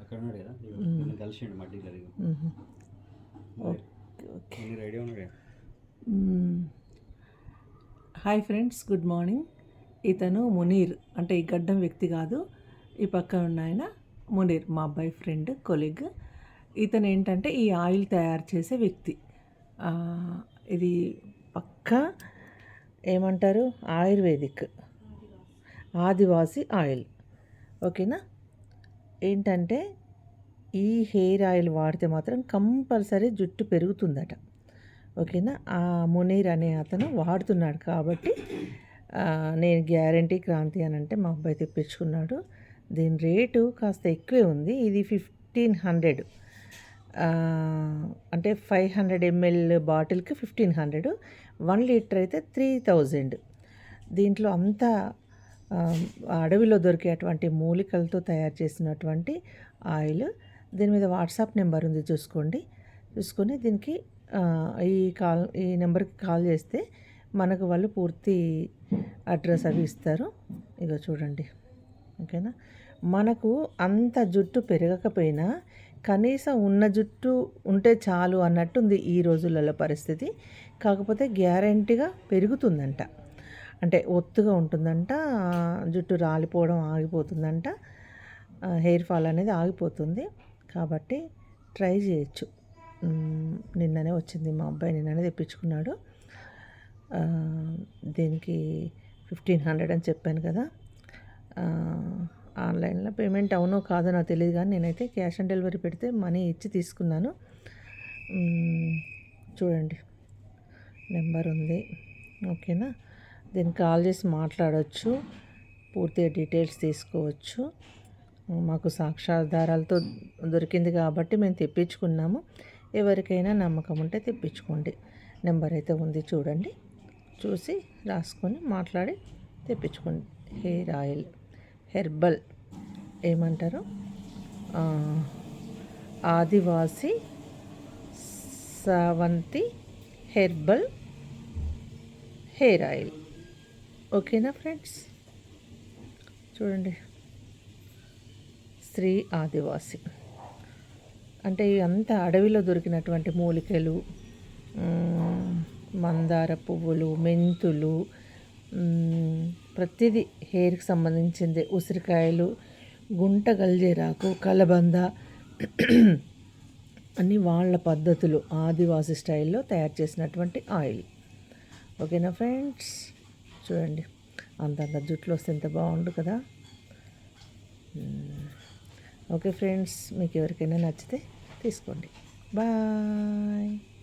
అక్కడ ఉన్నాడు కదా? కలిసిండు మడ్డీ రెడీ ఉన్నాడు. Hi friends good morning. ఇతను మునీర్ అంటే ఈ గడ్డం వ్యక్తి కాదు. ఈ పక్కన ఉన్న ఆయన మునీర్ మా అబ్బాయి ఫ్రెండ్ కొలీగ్. ఇతను ఏంటంటే ఈ ఆయిల్ తయారు చేసే వ్యక్తి. ఇది పక్క ఏమంటారు? ఆయుర్వేదిక్. ఆదివాసి ఆయిల్. ఓకేనా? ఏంటంటే ఈ హెయిర్ ఆయిల్ వాడితే మాత్రం కంపల్సరీ జుట్టు పెరుగుతుందట. ఓకేనా? ఆ మునీర్ అనే అతను వాడుతున్నాడు కాబట్టి నేను గ్యారంటీ క్రాంతి అని అంటే మా అబ్బాయి తెప్పించుకున్నాడు. దీని రేటు కాస్త ఎక్కువే ఉంది. ఇది ఫిఫ్టీన్ హండ్రెడ్. అంటే ఫైవ్ హండ్రెడ్ ఎంఎల్ బాటిల్కి ఫిఫ్టీన్ హండ్రెడ్. వన్ లీటర్ అయితే త్రీ థౌజండ్. దీంట్లో అంతా అడవిలో దొరికేటువంటి మూలికలతో తయారు చేసినటువంటి ఆయిల్. దీని మీద వాట్సాప్ నెంబర్ ఉంది చూసుకోండి. చూసుకొని దీనికి ఈ కాల్ ఈ నెంబర్కి కాల్ చేస్తే మనకు వాళ్ళు పూర్తి అడ్రస్ అవి ఇస్తారు. ఇక చూడండి. ఓకేనా? మనకు అంత జుట్టు పెరగకపోయినా కనీసం ఉన్న జుట్టు ఉంటే చాలు అన్నట్టుంది ఈ రోజులలో పరిస్థితి. కాకపోతే గ్యారంటీగా పెరుగుతుందంట. అంటే ఒత్తుగా ఉంటుందంట జుట్టు రాలిపోవడం ఆగిపోతుందంట హెయిర్ ఫాల్ అనేది ఆగిపోతుంది. కాబట్టి ట్రై చేయొచ్చు. నిన్ననే వచ్చింది మా అబ్బాయి నిన్ననే తెప్పించుకున్నాడు. దీనికి ఫిఫ్టీన్ హండ్రెడ్ అని చెప్పాను కదా. ఆన్లైన్లో పేమెంట్ అవునో కాదో నాకు తెలియదు కానీ నేనైతే క్యాష్ ఆన్ డెలివరీ పెడితే మనీ ఇచ్చి తీసుకున్నాను. చూడండి. నెంబర్ ఉంది. ఓకేనా? దీనికి కాల్ చేసి మాట్లాడవచ్చు పూర్తిగా డీటెయిల్స్ తీసుకోవచ్చు. మాకు సాక్ష్యాధారాలతో దొరికింది కాబట్టి మేము తెప్పించుకున్నాము. ఎవరికైనా నమ్మకం ఉంటే తెప్పించుకోండి. నెంబర్ అయితే ఉంది చూడండి. చూసి రాసుకొని మాట్లాడి తెప్పించుకోండి. హెయిర్ ఆయిల్ హెర్బల్ ఏమంటారు? ఆదివాసి సవంతి హెర్బల్ హెయిర్ ఆయిల్ ఓకేనా ఫ్రెండ్స్? చూడండి. స్త్రీ ఆదివాసి. అంటే అంత అడవిలో దొరికినటువంటి మూలికలు మందార పువ్వులు మెంతులు ప్రతిదీ హెయిర్కి సంబంధించింది. ఉసిరికాయలు గుంట గల్జేరాకు కలబంద అన్ని వాళ్ళ పద్ధతులు ఆదివాసి స్టైల్లో తయారు చేసినటువంటి ఆయిల్. ఓకేనా ఫ్రెండ్స్? చూడండి. అంతంత జుట్లు వస్తే ఎంత బాగుండు కదా. ఓకే ఫ్రెండ్స్ మీకు ఎవరికైనా నచ్చితే తీసుకోండి. బాయ్.